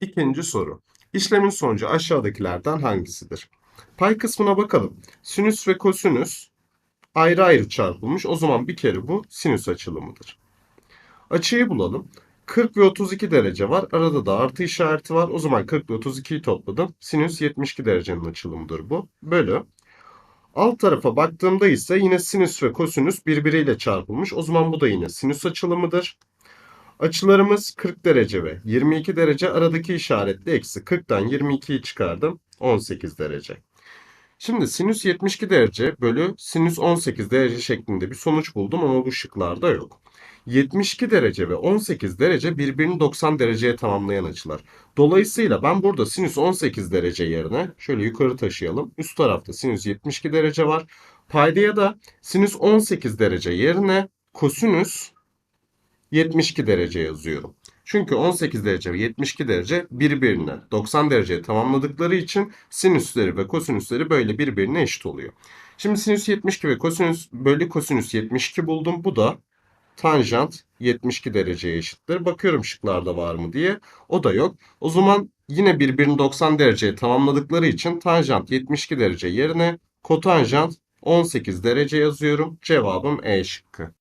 İkinci soru. İşlemin sonucu aşağıdakilerden hangisidir? Pay kısmına bakalım. Sinüs ve kosinüs ayrı ayrı çarpılmış. O zaman bir kere bu sinüs açılımıdır. Açıyı bulalım. 40 ve 32 derece var. Arada da artı işareti var. O zaman 40 ve 32'yi topladım. Sinüs 72 derecenin açılımıdır bu. Bölü. Alt tarafa baktığımda ise yine sinüs ve kosinüs birbiriyle çarpılmış. O zaman bu da yine sinüs açılımıdır. Açılarımız 40 derece ve 22 derece. Aradaki işaretli eksi 40'tan 22'yi çıkardım. 18 derece. Şimdi sinüs 72 derece bölü sinüs 18 derece şeklinde bir sonuç buldum ama bu şıklarda yok. 72 derece ve 18 derece birbirini 90 dereceye tamamlayan açılar. Dolayısıyla ben burada sinüs 18 derece yerine şöyle yukarı taşıyalım. Üst tarafta sinüs 72 derece var. Paydaya da sinüs 18 derece yerine kosinüs 72 derece yazıyorum. Çünkü 18 derece ve 72 derece birbirine 90 dereceye tamamladıkları için sinüsleri ve kosinüsleri böyle birbirine eşit oluyor. Şimdi sinüs 72 ve kosinüs bölü kosinüs 72 buldum. Bu da tanjant 72 dereceye eşittir. Bakıyorum şıklarda var mı diye. O da yok. O zaman yine birbirini 90 dereceye tamamladıkları için tanjant 72 derece yerine kotanjant 18 derece yazıyorum. Cevabım E şıkkı.